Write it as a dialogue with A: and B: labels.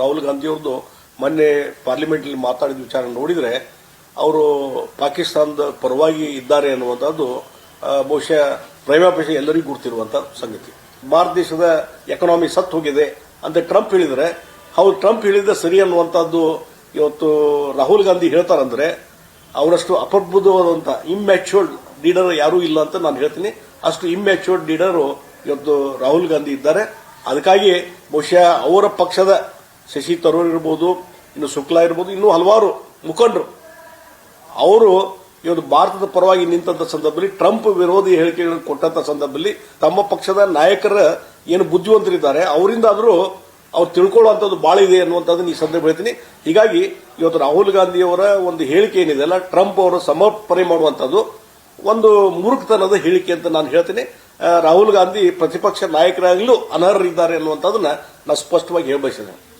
A: ರಾಹುಲ್ ಗಾಂಧಿ ಅವ್ರದ್ದು ಮೊನ್ನೆ ಪಾರ್ಲಿಮೆಂಟ್ ಅಲ್ಲಿ ಮಾತಾಡಿದ ವಿಚಾರ ನೋಡಿದ್ರೆ ಅವರು ಪಾಕಿಸ್ತಾನದ ಪರವಾಗಿ ಇದ್ದಾರೆ ಅನ್ನುವಂಥದ್ದು ಬಹುಶಃ ಪ್ರೇಮಾಪೇಕ್ಷ ಎಲ್ಲರಿಗೂ ಗುರ್ತಿರುವಂತ ಸಂಗತಿ. ಭಾರತ ದೇಶದ ಎಕನಾಮಿ ಸತ್ತು ಹೋಗಿದೆ ಅಂತ ಟ್ರಂಪ್ ಹೇಳಿದ್ರೆ, ಹೌದು, ಟ್ರಂಪ್ ಹೇಳಿದ್ರೆ ಸರಿ ಅನ್ನುವಂಥದ್ದು ಇವತ್ತು ರಾಹುಲ್ ಗಾಂಧಿ ಹೇಳ್ತಾರಂದ್ರೆ, ಅವರಷ್ಟು ಅಪದ್ಭುತವಾದಂತ ಇಮ್ಯಾಚ್ಯೂರ್ಡ್ ಲೀಡರ್ ಯಾರೂ ಇಲ್ಲ ಅಂತ ನಾನು ಹೇಳ್ತೀನಿ. ಅಷ್ಟು ಇಮ್ಯಾಚ್ಯೂರ್ಡ್ ಲೀಡರು ಇವತ್ತು ರಾಹುಲ್ ಗಾಂಧಿ ಇದ್ದಾರೆ. ಅದಕ್ಕಾಗಿ ಬಹುಶಃ ಅವರ ಪಕ್ಷದ ಶಶಿ ತರೂರ್ ಇರ್ಬೋದು, ಇನ್ನು ಶುಕ್ಲಾ ಇರ್ಬೋದು, ಇನ್ನು ಹಲವಾರು ಮುಖಂಡರು. ಅವರು ಇವತ್ತು ಭಾರತದ ಪರವಾಗಿ ನಿಂತ ಸಂದರ್ಭದಲ್ಲಿ ಟ್ರಂಪ್ ವಿರೋಧಿ ಹೇಳಿಕೆಗಳನ್ನು ಕೊಟ್ಟಂತ ಸಂದರ್ಭದಲ್ಲಿ ತಮ್ಮ ಪಕ್ಷದ ನಾಯಕರ ಏನು ಬುದ್ಧಿವಂತರಿದ್ದಾರೆ, ಅವರಿಂದಾದರೂ ಅವ್ರು ತಿಳ್ಕೊಳ್ಳುವಂಥದ್ದು ಬಹಳ ಇದೆ ಅನ್ನುವಂಥದ್ದು ಈ ಸಂದರ್ಭ ಹೇಳ್ತೀನಿ. ಹೀಗಾಗಿ ಇವತ್ತು ರಾಹುಲ್ ಗಾಂಧಿಯವರ ಒಂದು ಹೇಳಿಕೆ ಏನಿದೆ ಅಲ್ಲ, ಟ್ರಂಪ್ ಅವರು ಸಮರ್ಪಣೆ ಮಾಡುವಂಥದ್ದು ಒಂದು ಮೂರ್ಖತನದ ಹೇಳಿಕೆ ಅಂತ ನಾನು ಹೇಳ್ತೀನಿ. ರಾಹುಲ್ ಗಾಂಧಿ ಪ್ರತಿಪಕ್ಷ ನಾಯಕರಾಗಲೂ ಅನರ್ಹರಿದ್ದಾರೆ ಅನ್ನುವಂಥದ್ದನ್ನ ನಾನು ಸ್ಪಷ್ಟವಾಗಿ ಹೇಳಬಯಸಿದ್ದೇನೆ